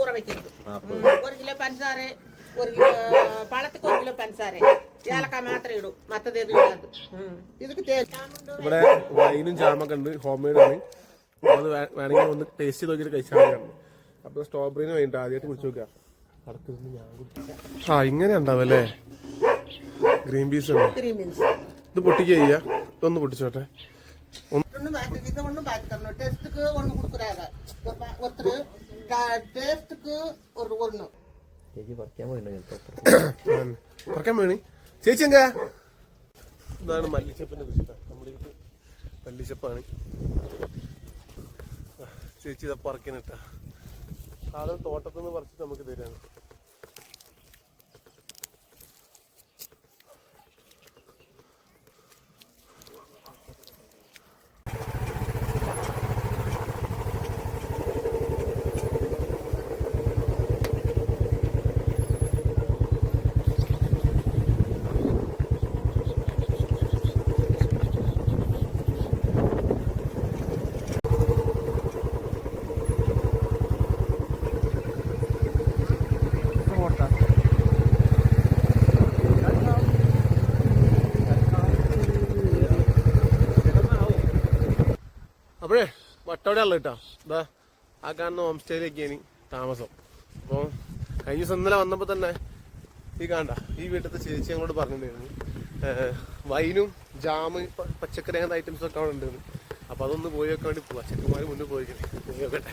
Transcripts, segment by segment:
ஊற ഒരു ஒரு கிலோ ഒരു ஒரு பழத்துக்கு ஒரு கிலோ പഞ്ചസാര മാത്രം ഇവിടെ വൈനും ജാമൊക്കെ ഉണ്ട്. ഹോം മെയ്ഡ് ആണ്. അത് വേണമെങ്കിൽ ഒന്ന് ടേസ്റ്റ് ചെയ്ത് നോക്കി കഴിച്ചാൽ അപ്പോൾ സ്ട്രോബെറിന് വേണ്ടി ആദ്യമായിട്ട് കുടിച്ച് നോക്കാം ആ ഇങ്ങനെ ഉണ്ടാവും അല്ലേ? ഗ്രീൻ പീസ് ഇത് പൊട്ടിക്കുക ഇതൊന്ന് പൊട്ടിച്ചോട്ടെ. ഒന്നും ഒന്ന് ചേച്ചി പറിക്കാൻ പോയിട്ടുണ്ട് ഇതാണ് മല്ലിച്ചപ്പിന്റെ നമ്മുടെ മല്ലിച്ചപ്പാണ്. ചേച്ചി ഇതാ പറിക്കാനിട്ട ആളും തോട്ടത്തിൽ നിന്ന് പറിച്ചിട്ട് നമുക്ക് തരാണ് വട്ടവിടെ ഉള്ള കേട്ടോ. ഇതാ ആ കാണുന്ന ഹോം സ്റ്റേയിലേക്കാണ് താമസം. അപ്പോൾ കഴിഞ്ഞ ദിവസം ഇന്നലെ വന്നപ്പോൾ തന്നെ ഈ കാണ്ട ഈ വീട്ടിലത്തെ ചേച്ചി അങ്ങോട്ട് പറഞ്ഞിട്ടുണ്ടായിരുന്നു. വൈനും ജാമ് പച്ചക്കറി അങ്ങനത്തെ ഐറ്റംസ് ഒക്കെ അവിടെ ഉണ്ടെന്ന്. അപ്പോൾ അതൊന്ന് പോയി വെക്കാൻ വേണ്ടി പോവാ. ചെക്കന്മാർ മുന്നേ പോയിക്കണേ പോയി നോക്കട്ടെ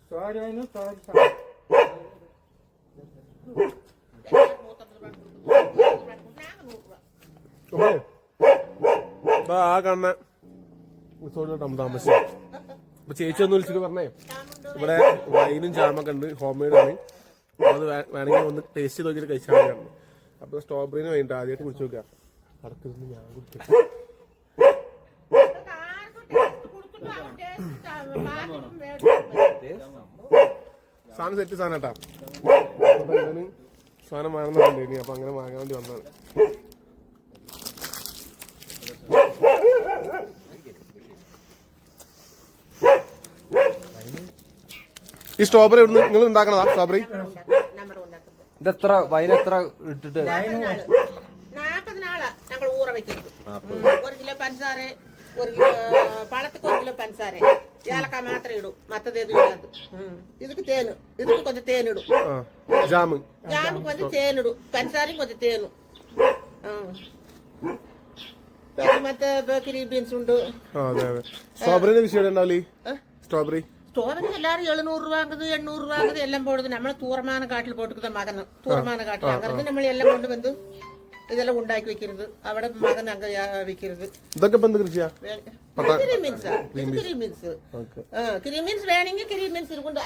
സ്ട്രോബെറി ആയിരുന്നു സ്ട്രോബെറി എല്ലാവരും നൂറ്റമ്പത് രൂപ കൊടുക്കും. ഞങ്ങൾ നൂറ് രൂപ. അപ്പൊ ആ കണ്ണ റിസോർട്ടിലോട്ട് താമസിച്ചു അപ്പൊ ചേച്ചി ഒന്ന് വിളിച്ചിട്ട് പറഞ്ഞേ ഇവിടെ വൈനും ജാമൊക്കെ ഉണ്ട് ഹോം മെയ്ഡ് ആണ് അത് വേണമെങ്കിൽ ഒന്ന് ടേസ്റ്റ് ചെയ്ത് നോക്കിയിട്ട് കഴിച്ചാൽ മതിയാണ് അപ്പൊ സ്ട്രോബെറിന് വേണ്ടി? ആദ്യമായിട്ട് കുടിച്ചു നോക്കുക അടക്കിരുന്ന് ഞാൻ കുടിക്കാം സാധനം സെറ്റ് സാധനം കേട്ടാ. സാധനം വാങ്ങുന്നുണ്ട് ഇനി അപ്പൊ അങ്ങനെ വാങ്ങാൻ വേണ്ടി വന്നതാണ്. ഈ സ്ട്രോബെറി നിങ്ങൾ ഉണ്ടാക്കണതാ? സ്ട്രോബെറി ഇതെത്ര എത്ര ഇട്ടിട്ട്? നാപ്പതിനാളാ ഞങ്ങൾ ഊറ ഒരു കിലോ പഞ്ചസാര ஒரு பழத்துக்கு ஒரு கிலோ பஞ்சாரு ஏலக்காய் மாத்திரை இடும் மத்தது எதுவும் இடாது இதுக்கு தேன் இதுக்கு கொஞ்சம் தேன் ഉണ്ട്. സ്ട്രോബെറിന്റെ വിഷയം സ്ട്രോബെറി ஸ்டோவரி எல்லாரும் எழுநூறு ரூபாங்குது எண்ணூறு ரூபாங்குது எல்லாம் போடுது நம்மள தூரமான காட்டில் போட்டுக்குத மகன் தூரமான காட்டில் அங்கிருந்து നമ്മൾ എല്ലാം കൊണ്ട് വന്ന് ഇതെല്ലാം ഉണ്ടാക്കി വെക്കരുത് അവിടെ മകൻ അങ്ങ് വിൽക്കരുത് ഇതൊക്കെ ഇപ്പൊ എന്ത് കൃഷിയാ കിരിമീൻസ് കിരിമീൻസ് ഓക്കെ കിരിമീൻസ് വേണമെങ്കിൽ കിരിമീൻസ് ഇരിക്കൊണ്ട്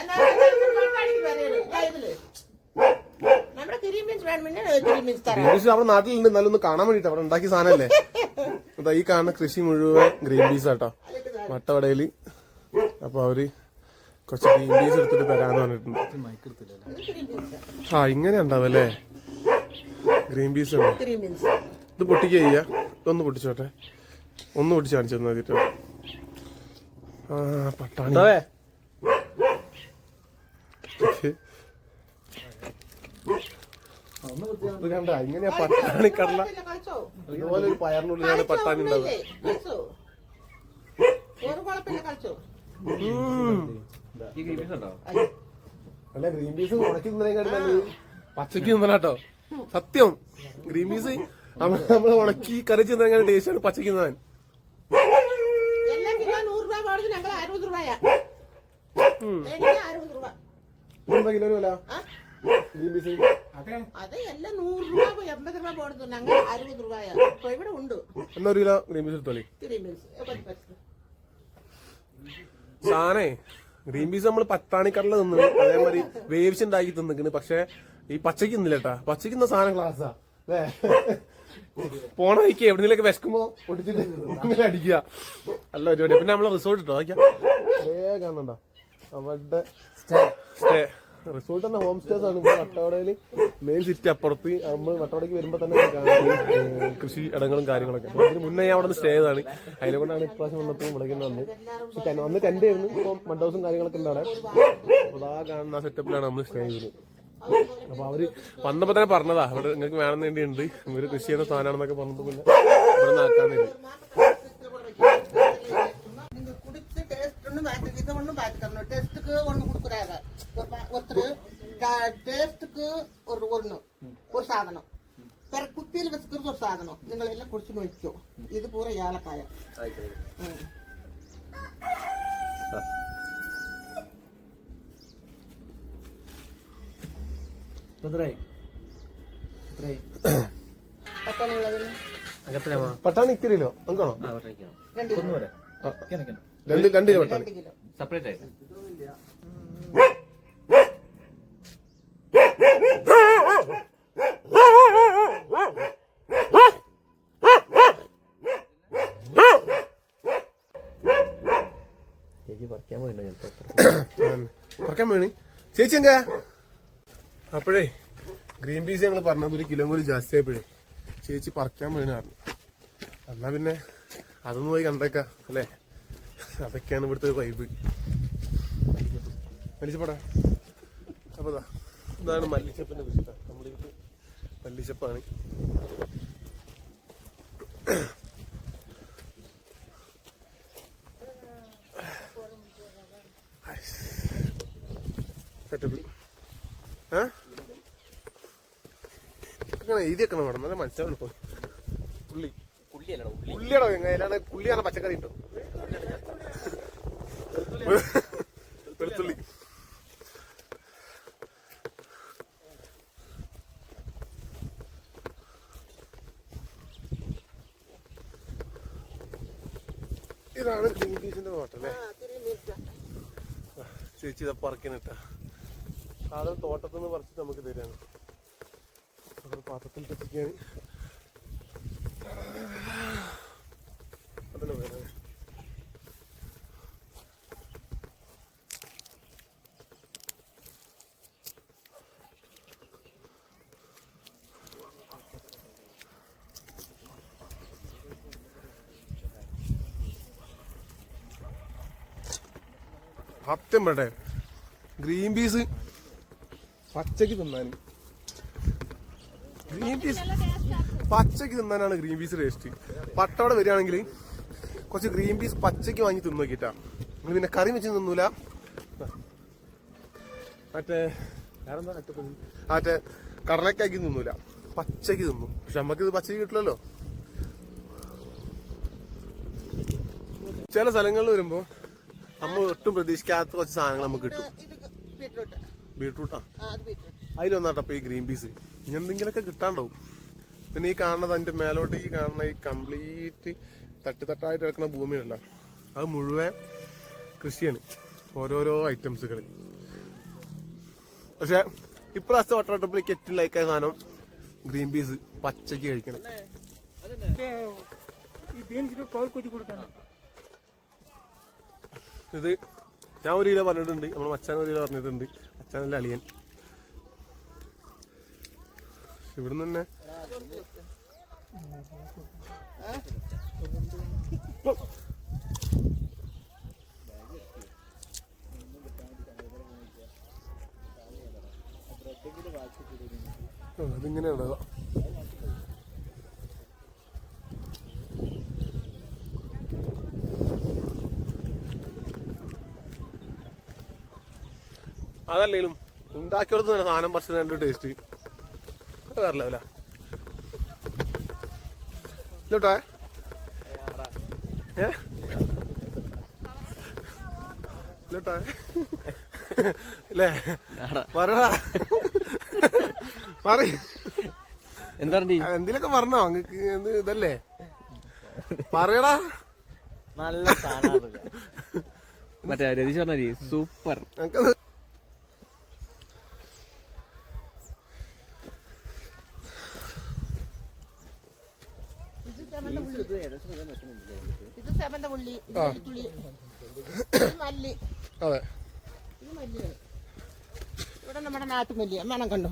നമ്മുടെ കിരിമീൻസ് വേണമെങ്കിൽ കിരിമീൻസ് തരാം ഗ്രീൻ പീസ് നമ്മുടെ നാട്ടിലുണ്ട് എന്നാലും ഒന്ന് കാണാൻ വേണ്ടിട്ട് അവിടെ ഉണ്ടാക്കിയ സാധനല്ലേ അതാ ഈ കാണുന്ന കൃഷി മുഴുവൻ ഗ്രീൻ പീസ് ആട്ടോ വട്ടവടയില് അപ്പൊ അവര് കുറച്ച് ഗ്രീൻ പീസ് എടുത്തിട്ട് തരാന്ന് പറഞ്ഞിട്ടുണ്ട് ആ ഇങ്ങനെ ഉണ്ടാവല്ലേ? ഗ്രീൻ പീസ് ഉണ്ട്? ഇത് പൊട്ടിക്കുക ചെയ്യാ? ഇതൊന്ന് പൊട്ടിച്ചോട്ടെ. ഒന്ന് പൊട്ടിച്ച് കാണിച്ചു തന്നാ മതിട്ടോ. ആ പട്ടാണി. ഇത് കണ്ട ഇങ്ങനെയാ പട്ടാണി കടല. ഇതുപോലെ ഒരു പയറിനുള്ളിലാണ് പട്ടാണി ഉണ്ടാവുക. അല്ല. ഗ്രീൻ പീസ് ഉണക്കി പച്ചക്ക് തിന്നണട്ടോ സത്യം. ഗ്രീൻ പീസ് നമ്മൾ ഉണക്കി കറി തിന്നതിനെ ടേസ്റ്റാണ് പച്ചക്ക് തിന്നാൻ. കിലോ വില? ഗ്രീൻ പീസ് എന്നാ ഒരു കിലോ ഗ്രീൻ പീസ് എടുത്തോളി. സാധനേ ഗ്രീൻ പീസ് നമ്മൾ പത്താണിക്കടല തിന്നു അതേമാതിരി വേവിച്ചുണ്ടാക്കി തിന്നിക്കണ്. പക്ഷെ ഈ ഇന്നില്ല കേട്ടാ പച്ചക്ക് തിന്ന സാധനം ക്ലാസ്സാ അല്ലേ പോണ വഴിക്ക് എവിടെന്നെങ്കിലൊക്കെ വിശക്കുമ്പോ ഒടിച്ചിട്ട് അങ്ങനെ അടിക്കുക. അല്ല പരിപാടി പിന്നെ നമ്മളെ റിസോർട്ട് ഇട്ടോ അതൊക്കെ കാണണ്ട അവിടെ സ്റ്റേ. റിസോർട്ട് തന്നെ ഹോം സ്റ്റേസ് ആണ്. ഇവിടെ വട്ടവടയിൽ മെയിൻ സിറ്റി അപ്പുറത്ത് നമ്മൾ വട്ടവടയ്ക്ക് വരുമ്പോ തന്നെ കൃഷി ഇടങ്ങളും കാര്യങ്ങളൊക്കെ. അതിന് മുന്നേ അവിടെ നിന്ന് സ്റ്റേ ചെയ്താണ് അതിനെ കൊണ്ടാണ് ഇപ്രാവശ്യം വന്നപ്പോൾ വിളിക്കുന്നത് വന്ന് വന്ന് ടെന്റ് ആയിരുന്നു. ഇപ്പൊ മഡ് ഹൗസും കാര്യങ്ങളൊക്കെ ഉണ്ട് അവിടെ. അപ്പൊ അതാ കാണുന്ന സെറ്റപ്പിലാണ് നമ്മൾ സ്റ്റേ ചെയ്തത്. അപ്പൊ അവർ വന്നപ്പോ തന്നെ പറഞ്ഞതാ ഇവിടെ നിങ്ങൾക്ക് വേണം വേണ്ടി ഉണ്ട് ഇവർ കൃഷി ചെയ്യുന്ന സാധനമാണെന്നൊക്കെ പറഞ്ഞപ്പോ പിന്നെ ഇവിടെ വേണ്ടി மாத்தி இதை ஒண்ணும் மாத்திக்கணும் டெஸ்ட்டுக்கு ஒண்ணு கொடுக்குறாங்க ஒரு பா- ஒருத்தர் டேஸ்ட்டுக்கு ஒரு ஒண்ணு ஒரு சாதனம் பிற குப்பியில் வச்சுக்கிறது ஒரு சாதனம் നിങ്ങൾ എല്ലാം കുടിച്ച് നോക്കിക്കോ ഇത് പൂര ഏലക്കായ ഉം. എത്രയായി എത്രയായി പട്ടാണി ഉള്ളതിന് അകത്തിലാ പട്ടാണി ഇത്തിരി കിലോ നമുക്കാണോ ആ ഒറ്റയ്ക്കാണോ രണ്ട് കിലോ ഒന്ന് വരെ കിണക്കണം രണ്ട് രണ്ട് കിലോ പട്ടാണി രണ്ട് കിലോ സെപ്പറേറ്റ് ആയിട്ട് ചേച്ചി പറിക്കാൻ വേണി എങ്ക അപ്പോഴേ ഗ്രീൻ പീസ് ഞങ്ങൾ പറഞ്ഞത് ഒരു കിലോ കൂടി ജാസ്തി ആയപ്പോഴേ ചേച്ചി പറിക്കാൻ വേണ്ടി പറഞ്ഞു. എന്നാ പിന്നെ അതൊന്നും പോയി കണ്ടേക്കാം അല്ലേ? അതൊക്കെയാണ് ഇവിടുത്തെ വൈബ് മല്ലിച്ചപ്പടാ. അപ്പൊ ദാ, ഇതാണ് മല്ലിച്ചപ്പിന്റെ കൃഷി കംപ്ലീറ്റ് മല്ലിച്ചപ്പാണ്. സെറ്റപ്പ് ഏ അങ്ങനെ എഴുതി വെക്കണം മേഡം. നല്ല മനസ്സിലാവുള്ളൂ പുള്ളി പുള്ളിയാണോ ഉള്ളി. ഉള്ളിയാണോ എങ്ങനെ പുള്ളിയാണ് പച്ചക്കറി ഉണ്ടോ വെളുത്തുള്ളി. ഇതാണ് ഗ്രീൻപീസിന്റെ തോട്ടല്ലേ. ചേച്ചി ഇതാ പറക്കിനിട്ട സാധനം തോട്ടത്തിൽ നിന്ന് പറിച്ചിട്ട് നമുക്ക് തരാണ് അത് പാത്രത്തിൽ തെറ്റിക്കാണ് അതിന് വേണം സത്യം വേണ്ടേ ഗ്രീൻ പീസ് പച്ചക്ക് തിന്നാൻ ഗ്രീൻ പീസ് പച്ചക്ക് തിന്നാനാണ് ഗ്രീൻ പീസ് ടേസ്റ്റ് പട്ടവിടെ വരികയാണെങ്കിൽ കുറച്ച് ഗ്രീൻ പീസ് പച്ചക്ക് വാങ്ങി തിന്നു നോക്കിട്ടാ നിങ്ങൾ പിന്നെ കറി വെച്ച് തിന്നൂല. മറ്റേ മറ്റേ കടലക്കാക്കി തിന്നൂല. പച്ചക്ക് തിന്നു. പക്ഷെ നമുക്ക് ഇത് പച്ചക്ക് കിട്ടില്ലല്ലോ. ചില സ്ഥലങ്ങളിൽ വരുമ്പോ നമ്മൾ ഒട്ടും പ്രതീക്ഷിക്കാത്ത കുറച്ച് സാധനങ്ങൾ നമുക്ക് കിട്ടും. ബീട്രൂട്ടാ. ആ ബീറ്റ്റൂട്ട് അതിലൊന്നാട്ടപ്പോ ഈ ഗ്രീൻ പീസ്. ഇനി എന്തെങ്കിലുമൊക്കെ കിട്ടാണ്ടാവും. പിന്നെ ഈ കാണുന്നത് അതിന്റെ മേലോട്ട് ഈ കാണുന്ന ഈ കംപ്ലീറ്റ് തട്ടിത്തട്ടായിട്ട് കിടക്കുന്ന ഭൂമിയല്ല. അത് മുഴുവൻ കൃഷിയാണ്. ഓരോരോ ഐറ്റംസുകൾ പക്ഷെ ഇപ്രാവശ്യത്തെ വട്ടവട്ടപ്പിലേക്ക് ഏറ്റവും ലൈക്കായ സാധനം ഗ്രീൻ പീസ് പച്ചക്ക് കഴിക്കണം. ഇത് ഞാൻ ഒരു കിലോ പറഞ്ഞിട്ടുണ്ട്. നമ്മൾ മച്ചാൻ ഒരു കിലോ പറഞ്ഞിട്ടുണ്ട്. മച്ചാനല്ല അളിയൻ. ഇവിടുന്ന് തന്നെ. അതിങ്ങനെ അതല്ലെങ്കിലും ഉണ്ടാക്കിയെടുത്ത് തന്നെ സാധനം പറിച്ചത് എന്റെ ടേസ്റ്റ് വേറെ ലെവലാ ഇല്ലോട്ടെ ഏ? ഇല്ലോട്ടെ അല്ലേ പറടാ പറ. എന്താ എന്തിലൊക്കെ പറഞ്ഞോ? അങ്ങക്ക് എന്ത് ഇതല്ലേ? പറയടാ. നല്ല മറ്റേ രതീഷ് പറഞ്ഞ സൂപ്പർ ഞങ്ങക്കത് ഇത് മല്ലി അതെ. ഇവിടെ നമ്മുടെ നാട്ടുമല്ലി മണം കണ്ടോ?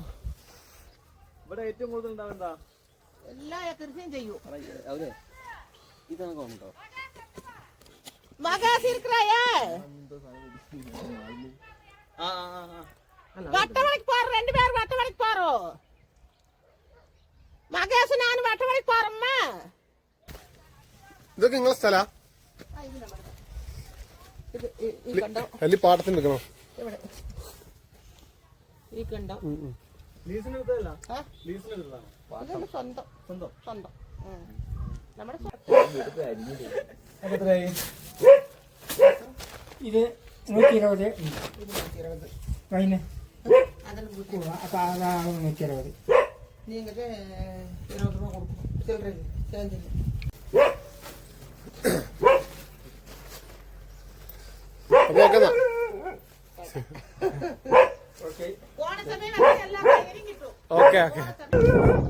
ഇവിടെ ഏറ്റവും കൂടുതൽ ഉണ്ടാവണ്ട എല്ലാ കൃഷിയും ചെയ്യൂ. ഇതാണോ ഇതൊക്കെ നിങ്ങളെ സ്ഥലം? പാടത്തിന് നിൽക്കണം? ഈ കണ്ടോ? സ്വന്തം. സ്വന്തം. സ്വന്തം. നമ്മുടെ ഇത് നൂറ്റി ഇരുപത് നൂറ്റി ഇരുപത് വൈന് അതാണ് നൂറ്റി ഇരുപത് നിങ്ങൾക്ക് ഇരുപത് രൂപ കൊടുക്കും. ചില്ലറ ചേഞ്ചില്ല ok, ok.